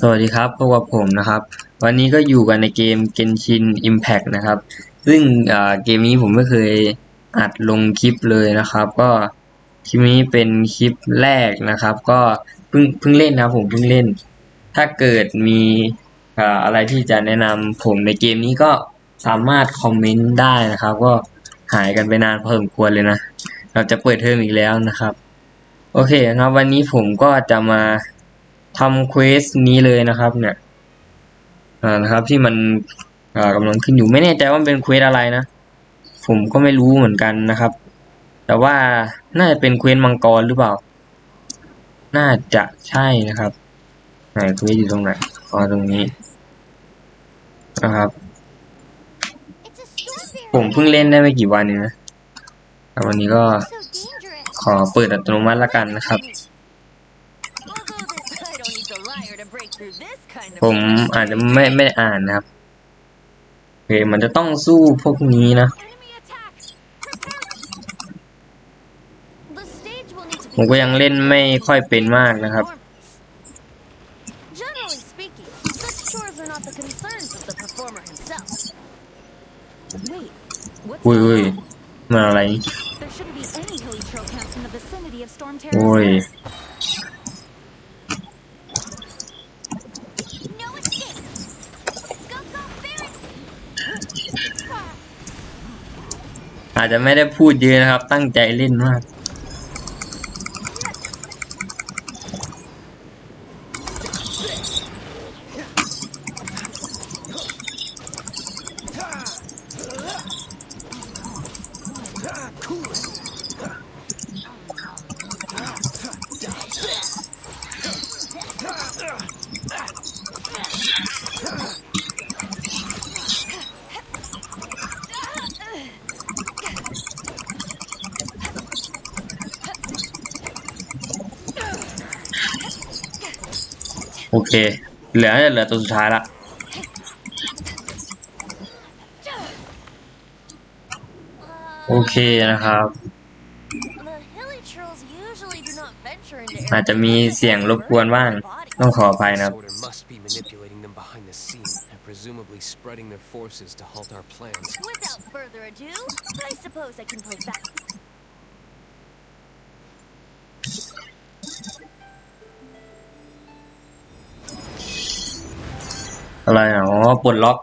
สวัสดีครับพบกับผมนะครับ วันนี้ก็อยู่กันในเกม Genshin Impact นะครับ ซึ่งเกมนี้ผมไม่เคยอัดลงคลิปเลยนะครับ ก็คลิปนี้เป็นคลิปแรกนะครับ ก็เพิ่งเพิ่งเล่นนะครับผมเพิ่งเล่น ถ้าเกิดมีอะไรที่จะแนะนำผมในเกมนี้ก็สามารถคอมเมนต์ได้นะครับ ก็หายกันไปนานพอสมควรเลยนะ เราจะเปิดเทอมอีกแล้วนะครับ โอเคนะครับวันนี้ผมก็จะมา ทำเควสนี้เลยนะครับเนี่ยอ่านะครับที่มันอ่ากำลังขึ้นอยู่ไม่แน่ใจว่าเป็นเควสอะไรนะ ผมก็ไม่รู้เหมือนกันนะครับ แต่ว่าน่าจะเป็นเควสมังกรหรือเปล่า น่าจะใช่นะครับไหนเควสอยู่ตรงไหนอ๋อตรงนี้นะครับ ผมเพิ่งเล่นได้ไม่กี่วันเองนะวันนี้ก็ขอเปิดอัตโนมัติละกันนะครับ ผมอาจจะไม่ไม่ได้อ่านนะครับโอเคมันจะต้องสู้พวกนี้นะ ผมก็ยังเล่นไม่ค่อยเป็นมากนะครับ Generally speaking, such chores are not the concerns of the performer himself. Wait, what's อุ้ย going อุ้ย on? มันอะไร There shouldn't be อาจจะไม่ได้พูดเยอะนะครับ ตั้งใจเล่นมาก โอเค เหลือเหลือตัวสุดท้ายละโอเคนะครับ The hilly trails usually do not venture into อาจจะมีเสียงรบกวนบ้าง ต้องขออภัยนะครับ Disorder must be manipulating them behind the scenes and presumably spreading their forces to halt our plans. Without further ado, I suppose I can play back. อะไรอะอ๋อปลดล็อก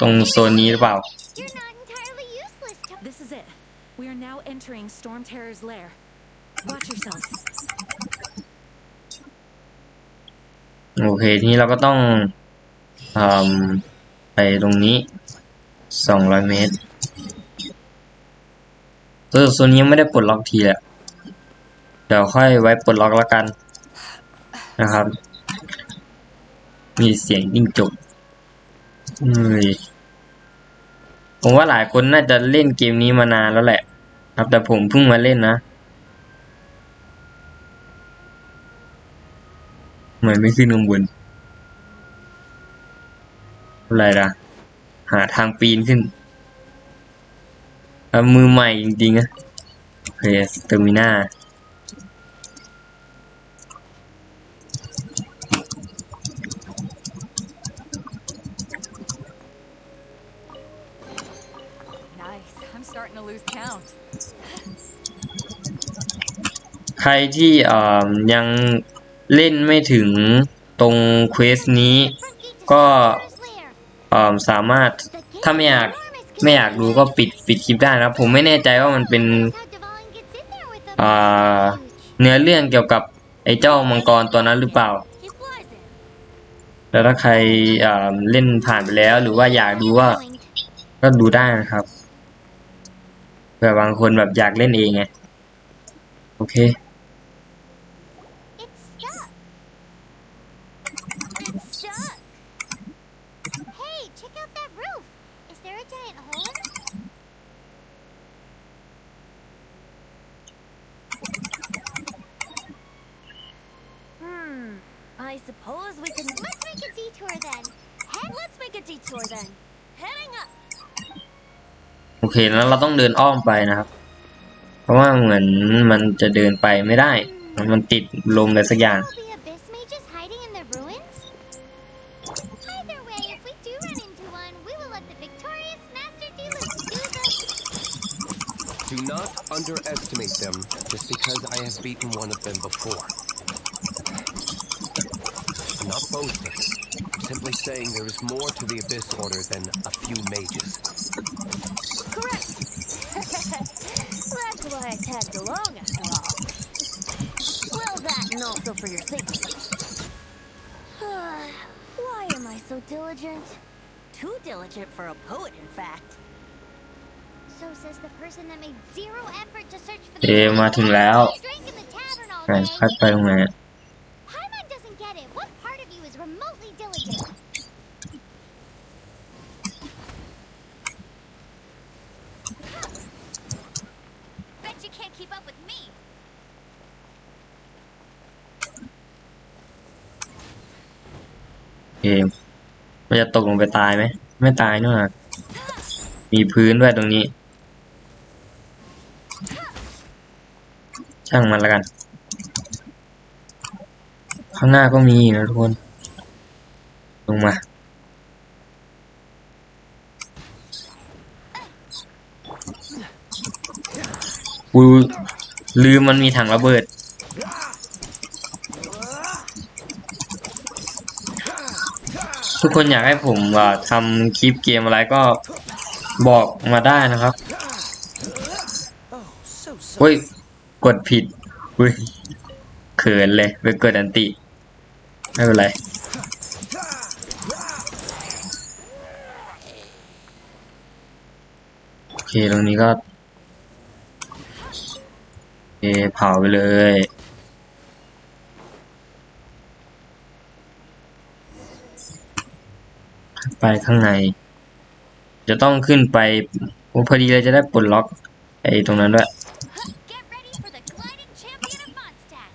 ตรงโซนนี้หรือเปล่า You're not entirely useless to This is it. We are now entering Storm Terror's lair. Watch yourselves. โอเคทีนี้เราก็ต้องอมไปตรงนี้สองร้อยเมตรเออโซนนี้ยังไม่ได้ปลดล็อกทีแหละเดี๋ยวค่อยไว้ปลดล็อกแล้วกันนะครับ มีเสียงยิ่งจบเฮ้ย ผมว่าหลายคนน่าจะเล่นเกมนี้มานานแล้วแหละ ครับแต่ผมเพิ่งมาเล่นนะทำไมไม่ขึ้นข้างบนอะไรล่ะ หาทางปีนขึ้นมือใหม่จริงๆอะโอเคเตอร์มิน่า รที่ยังเล่นไม่ถึงตรงเควสนี้ ก็สามารถถ้าไม่อยากไม่อยากดูก็ปิดปิดคลิปได้นะครับ ผมไม่แน่ใจว่ามันเป็นเนื้อเรื่องเกี่ยวกับไอ้เจ้ามังกรตัวนั้นหรือเปล่า แล้วถ้าใครเล่นผ่านไปแล้วหรือว่าอยากดูว่าก็ดูได้นะครับเผื่อบางคนแบบอยากเล่นเองไง โอเค I suppose we can. Let's make a detour then. Head. Let's make a detour then. Heading up. โอเคแล้วเราต้องเดินอ้อมไปนะครับ เพราะว่าเหมือนมันจะเดินไปไม่ได้ มันติดลมอะไรสักอย่าง Abyss Order than a few mages. Correct. That's why I tagged along after all. Well, that and also for your safety. why am I so diligent? Too diligent for a poet, in fact. So says the person that made zero effort to search for เอ the มาถึงแล้ว drank in the tavern all ไหน day. พัดไปตรงไหน เอมมันจะตกลงไปตายไหม ไม่ตายเนอะมีพื้นด้วยตรงนี้ ช่างมันละกัน ข้างหน้าก็มีนะทุกคน ลงมากูลืมมันมีถังระเบิด ทุกคนอยากให้ผมอ่าทำคลิปเกมอะไรก็บอกมาได้นะครับเฮ้ย กดผิดเฮ้ยเขินเลยไปกดอันติ ไม่เป็นไร โอเค ตรงนี้ก็โอเผาไปเลย ไปข้างใน จะต้องขึ้นไปโอ้พอดีเลยจะได้ปลดล็อกไอ้ตรงนั้นด้วย Get ready for the gliding champion of Mondstadt.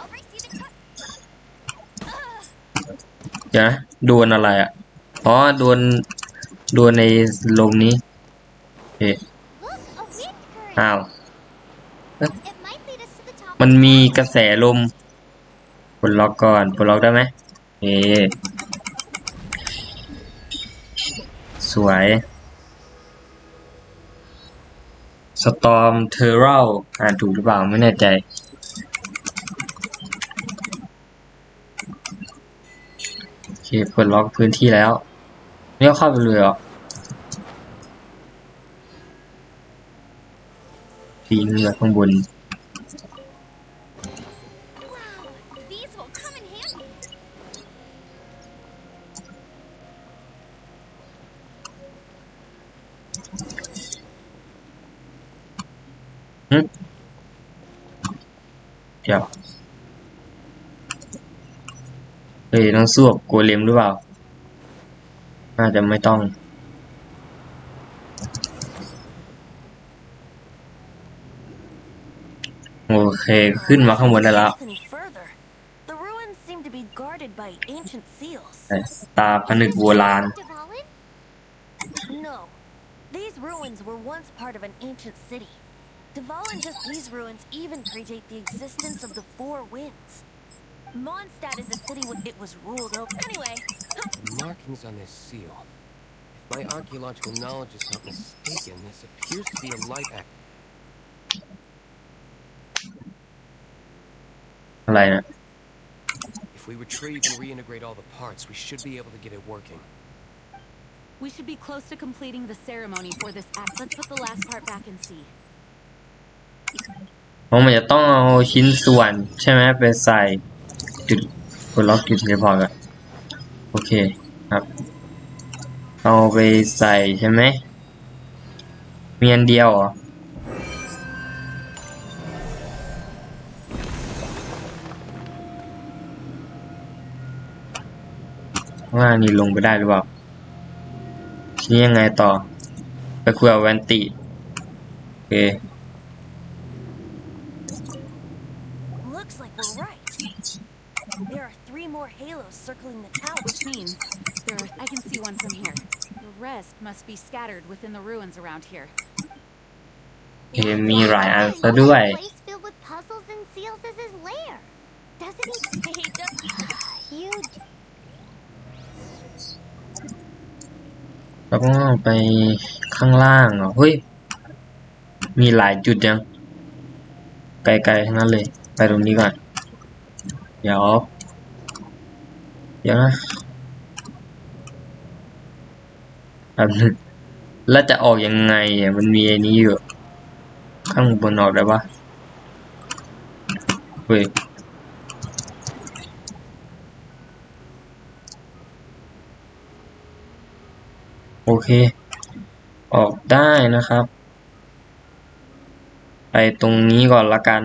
I'll race you to cut. เดี๋ยวนะโดนอะไรอะ อ๋อโดนโดนในลมนี้เอ๊ะ Look, a wind current. อ้าว It might lead us to the top. มันมีกระแสลมปลดล็อกก่อนปลดล็อกได้ไหมเอ๊ะสวย Storm t e r r a l อ่านถูกหรือเปล่าไม่แน่ใจ โอเคเปลดล็อกพื้นที่แล้วไม่เอาเข้าไปเลยเหรอปีนเหนือข้างบน ยวเฮ้ยต้องสู้กับโกเลมหรือเปล่า น่าจะไม่ต้อง โอเค ขึ้นมาข้างบนได้แล้ว Any further, the ruins seem to be guarded by ancient seals. ตาผนึกโบราณ Dvalin? No, these ruins were once part of an ancient city. Dvalin says these ruins even predate the existence of the Four Winds. Mondstadt is a city when it was ruled over. Anyway, The markings on this seal. If my archaeological knowledge is not mistaken, this appears to be a light act. อะไรนะ If we retrieve and reintegrate all the parts, we should be able to get it working. We should be close to completing the ceremony for this act. Let's put the last part back and see. เพราะมันจะต้องเอาชิ้นส่วนใช่ไหมไปใส่จุดกดล็อกจุดเทพอร์ตอะโอเคครับ เอาไปใส่ใช่ไหมมีอันเดียวเหรอว่านี่ลงไปได้หรือเปล่า ทีนี้ยังไงต่อ ไปคุยกับแวนติ โอเค circling the tower. Which means there I can see one from here. The rest must be scattered within the ruins around here. เกมมีหลายอันซะด้วย A place filled with puzzles Peter. You d- แล้วก็ไปข้างล่างเหรอเฮ้ย มีหลายจุดยัง ไกลๆทั้งนั้นเลย ไปตรงนี้ก่อน เดี๋ยว เดี๋ยวนะแป๊บนึงแล้วจะออกยังไงอะมันมีไอ้นี้อยู่ ข้างบนออกได้ปะเฮ้ยโอเค ออกได้นะครับ ไปตรงนี้ก่อนละกัน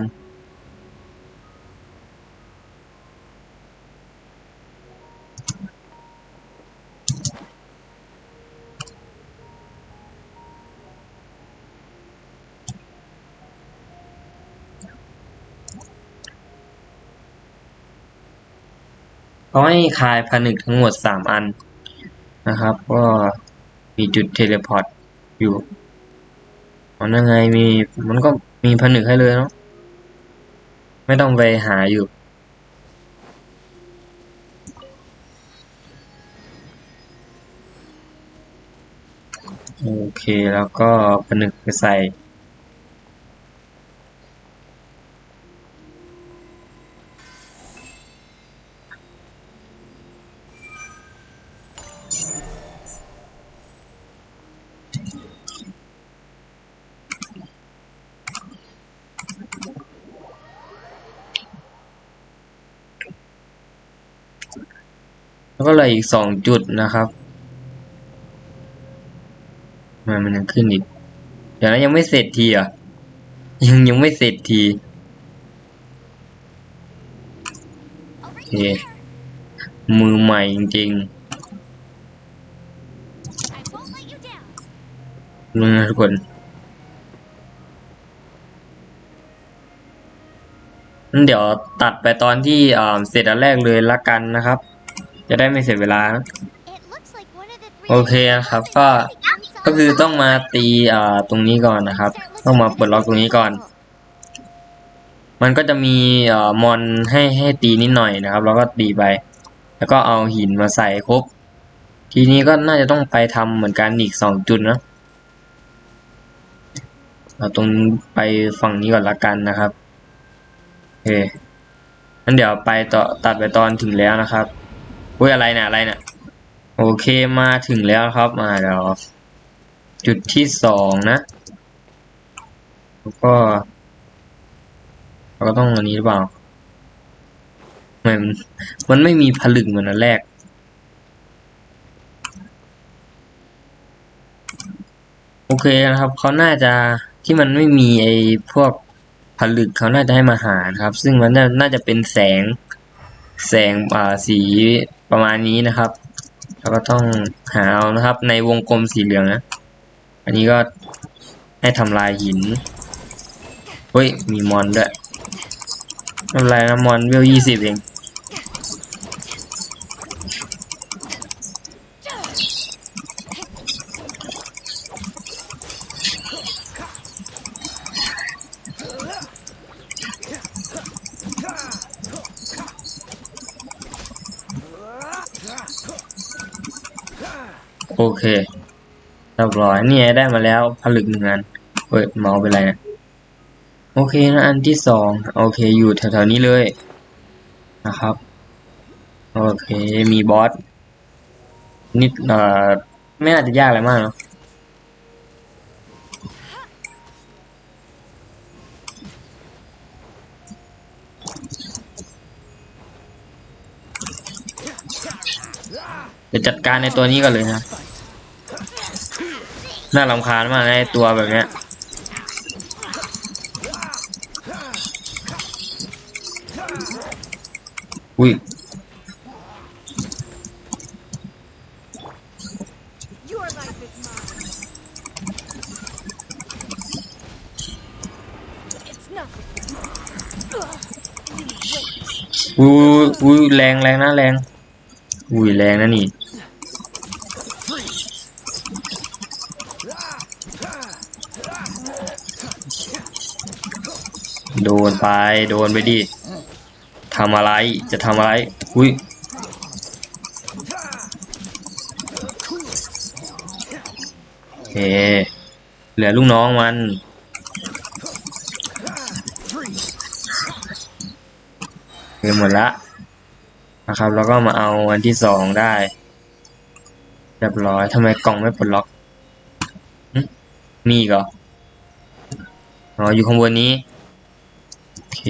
เขาให้คลายผนึกทั้งหมดสามอันนะครับ ก็มีจุดเทเลพอร์ตอยู่มันยังไงมีมันก็มีผนึกให้เลยเนาะไม่ต้องไปหาอยู่ โอเคแล้วก็ผนึกไปใส่ ก็เหลืออีกสองจุดนะครับทำไมันมันยังขึ้นอีกเดี๋ยวนะยังไม่เสร็จทีอะยังยังไม่เสร็จที over Yeah. here. มือใหม่จริงๆรู้นะทุกคนงั้นเดี๋ยวตัดไปตอนที่อ่าเสร็จอันแรกเลยละกันนะครับ จะได้ไม่เสียเวลานะ It looks like one of the three โอเคนะครับ ก็ก็คือต้องมาตีอ่าตรงนี้ก่อนนะครับ ต้องมาปลดล็อกตรงนี้ก่อน มันก็จะมีเอ่อมอนให้ให้ตีนิดหน่อยนะครับ แล้วก็ตีไป แล้วก็เอาหินมาใส่ครบ ทีนี้ก็น่าจะต้องไปทำเหมือนกันอีกสองจุดนะเอาตรงไปฝั่งนี้ก่อนละกันนะครับโอเคงั้นเดี๋ยวไปต่อตัดไปตอนถึงแล้วนะครับ อุ้ยอะไรเนี่ยอะไรเนี่ยโอเคมาถึงแล้วครับมาเดี๋ยวจุดที่สองนะแล้วก็เราก็ต้องอันนี้หรือเปล่าไมมันมันไม่มีผลึกเหมือนอันแรก โอเคนะครับเขาน่าจะที่มันไม่มีไอ้พวกผลึกเขาน่าจะให้มาหานะครับ ซึ่งมันน่าจะเป็นแสง แสงอ่าสีประมาณนี้นะครับเราก็ต้องหาเอานะครับ ในวงกลมสีเหลืองนะ อันนี้ก็ให้ทำลายหิน เฮ้ย มีมอนด้วยทำลายนไรนะมอนเวลยี่สิบเอง เคเรียบร้อยนี่ได้มาแล้วผลึกหนึ่งอันเปิดเมาส์ไปไรนะโอเคนะอันที่สองโอเคอยู่แถวๆนี้เลยนะครับ โอเคมีบอสนิดเอ่อไม่น่าจะยากอะไรมากเนาะเดี๋ยวจัดการในตัวนี้ก่อนเลยนะ น่ารำคาญมากนะไอ้ตัวแบบเนี้ยอุ้ย Your life is mine. It's nothing. Ugh. Wait. อุ้ยอุ้ยแรงแรงนะแรง อุ้ยแรงนะนี่ โดนไป โดนไปดิทำอะไร จะทำอะไร อุ้ย โอเค เหลือลูกน้องมันเือหมดละนะครับ แล้วก็มาเอาอันที่สองได้ เรียบร้อย ทำไมกล่องไม่ปลดล็อกมีอีกเหรอ อ๋อ อยู่ข้างบนนี้ เค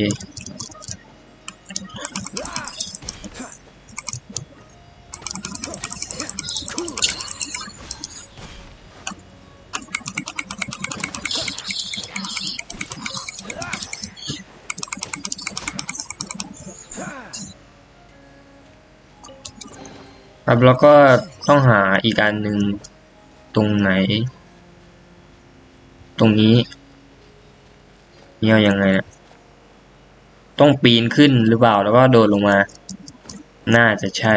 ครับแล้วก็ต้องหาอีกอันหนึ่งตรงไหน ตรงนี้ เนี่เอายังไงนะ ต้องปีนขึ้นหรือเปล่าแล้วก็โดดลงมา น่าจะใช่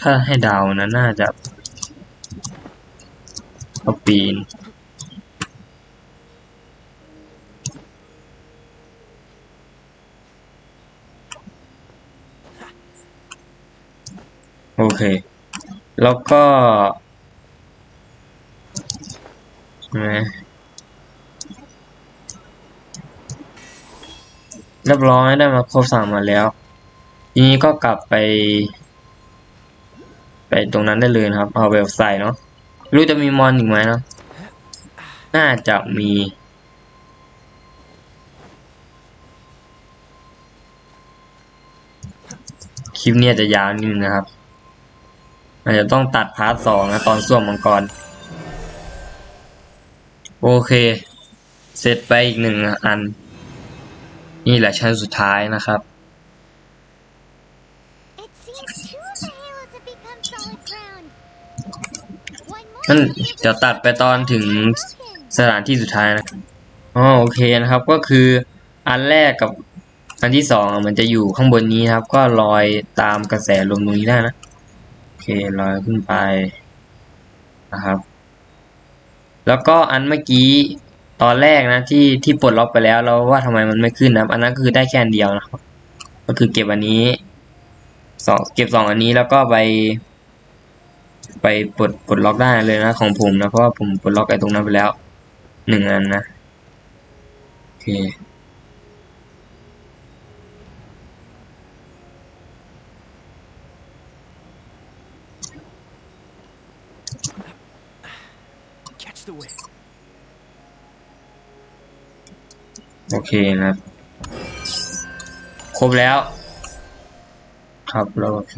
ถ้าให้ดาวนะน่าจะเอาปีน โอเค แล้วก็ เรียบร้อยได้มาครบสามวันแล้ว ทีนี้ก็กลับไป ไปตรงนั้นได้เลยนะครับ เอาเวลใส่เนาะรู้จะมีมอนอีกไหมเนาะน่าจะมีคลิปเนี้ยจะยาวนิดนึงนะครับอาจจะต้องตัดพาร์ทสองนะตอนส้วมมังกร โอเค เสร็จไปอีกหนึ่งอัน นี่แหละชั้นสุดท้ายนะครับ It seems two of the halos have become solid ground. One more นั่น will be able เดี๋ยวตัดไปตอนถึง broken. สถานที่สุดท้ายนะอ๋อโอเคนะครับ ก็คืออันแรกกับอันที่สองอะมันจะอยู่ข้างบนนี้นะครับ ก็ลอยตามกระแสลมตรงนี้ได้นะ โอเคลอยขึ้นไปนะครับ แล้วก็อันเมื่อกี้ตอนแรกนะที่ที่ปลดล็อกไปแล้วเราว่าทำไมมันไม่ขึ้นนะอันนั้นก็คือได้แค่อันเดียวนะครับ ก็คือเก็บอันนี้สองเก็บสองอันนี้แล้วก็ไป ไปปลดปลดล็อกได้เลยนะ ของผมนะเพราะว่าผมปลดล็อกไอ้ตรงนั้นไปแล้วหนึ่งอันนะโอเค โอเคนะครับ ครบแล้ว ครับแล้วโอเค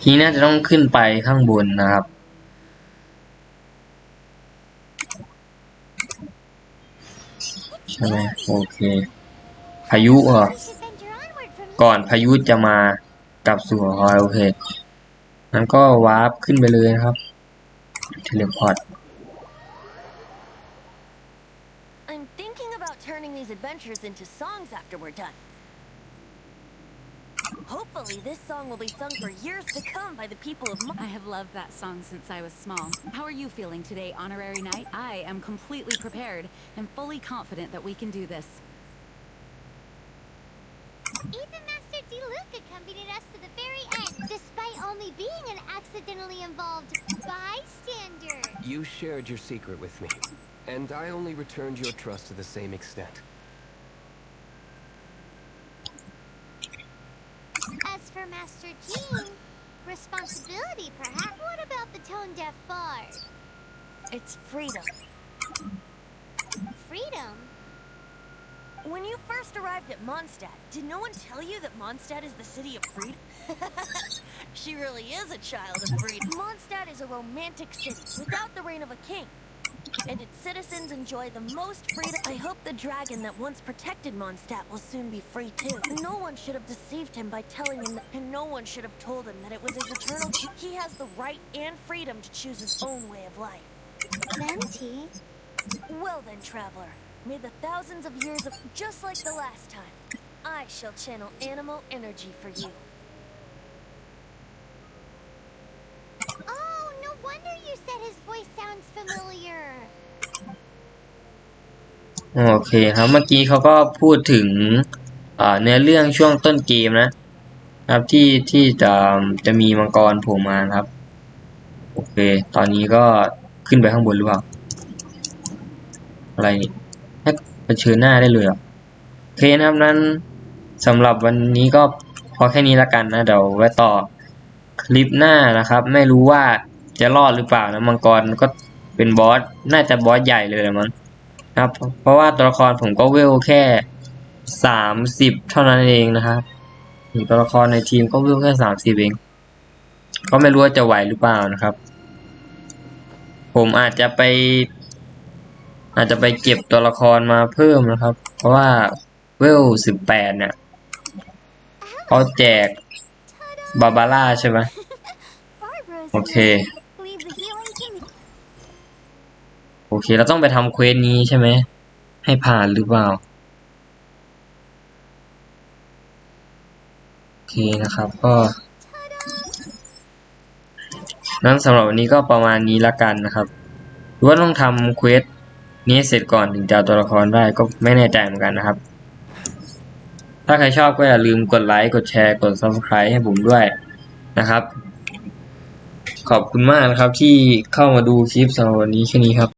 ทีนี้น่าจะต้องขึ้นไปข้างบนนะครับใช่ไหมโอเค พายุเหรอก่อนพายุจะมากลับสู่หอยโอเคนั้นก็วาร์ปขึ้นไปเลยนะครับเทเลพอร์ต adventures into songs after we're done. Hopefully, this song will be sung for years to come by the people of Mon- I have loved that song since I was small. How are you feeling today, Honorary Knight? I am completely prepared and fully confident that we can do this. Even Master Diluc accompanied us to the very end, despite only being an accidentally involved bystander. You shared your secret with me, and I only returned your trust to the same extent. For Master Jean, responsibility perhaps. What about the tone deaf bard? It's freedom. Freedom? When you first arrived at Mondstadt, did no one tell you that Mondstadt is the city of freedom? she really is a child of freedom. Mondstadt is a romantic city without the reign of a king. And its citizens enjoy the most freedom. I hope the dragon that once protected Mondstadt will soon be free too. No one should have deceived him by telling him that, and no one should have told him that it was his eternal. He has the right and freedom to choose his own way of life. Venti? Well then, traveler, may the thousands of years of just like the last time, I shall channel animal energy for you. Oh, wonder you said his voice sounds familiar. โอเคครับเมื่อกี้เขาก็พูดถึงเนื้อเรื่องช่วงต้นเกมนะครับที่ที่จะจะมีมังกรโผล่มาครับ โอเค ตอนนี้ก็ขึ้นไปข้างบนหรือเปล่า อะไรนี่ให้เผชิญหน้าได้เลยเหรอโอเคนะครับนั้นสำหรับวันนี้ก็พอแค่นี้ละกันนะ เดี๋ยวไว้ต่อคลิปหน้านะครับ ไม่รู้ว่า จะรอดหรือเปล่านะมังกรก็เป็นบอสน่าจะบอสใหญ่เลยมั้งครับ เพราะว่าตัวละครผมก็เวลแค่สามสิบเท่านั้นเองนะครับตัวละครในทีมก็เวลแค่สามสิบเอง ก็ไม่รู้ว่าจะไหวหรือเปล่านะครับ ผมอาจจะไป อาจจะไปเก็บตัวละครมาเพิ่มนะครับ เพราะว่าเวลสิบแปดเนี่ยเขาแจกบาบาร่าใช่ไหมโอเค Leave the healing to me. โอเค เราต้องไปทำเควสนี้ใช่ไหม ให้ผ่านหรือเปล่า โอเคนะครับก็นั้นสำหรับวันนี้ก็ประมาณนี้ละกันนะครับหรือว่าต้องทำเควสนี้เสร็จก่อนถึงจะตัวละครได้ก็ไม่แน่ใจเหมือนกันนะครับ ถ้าใครชอบก็อย่าลืมกดไลค์ กดแชร์ กด subscribe ให้ผมด้วยนะครับ ขอบคุณมากนะครับที่เข้ามาดูคลิปสำหรับวันนี้แค่นี้ครับ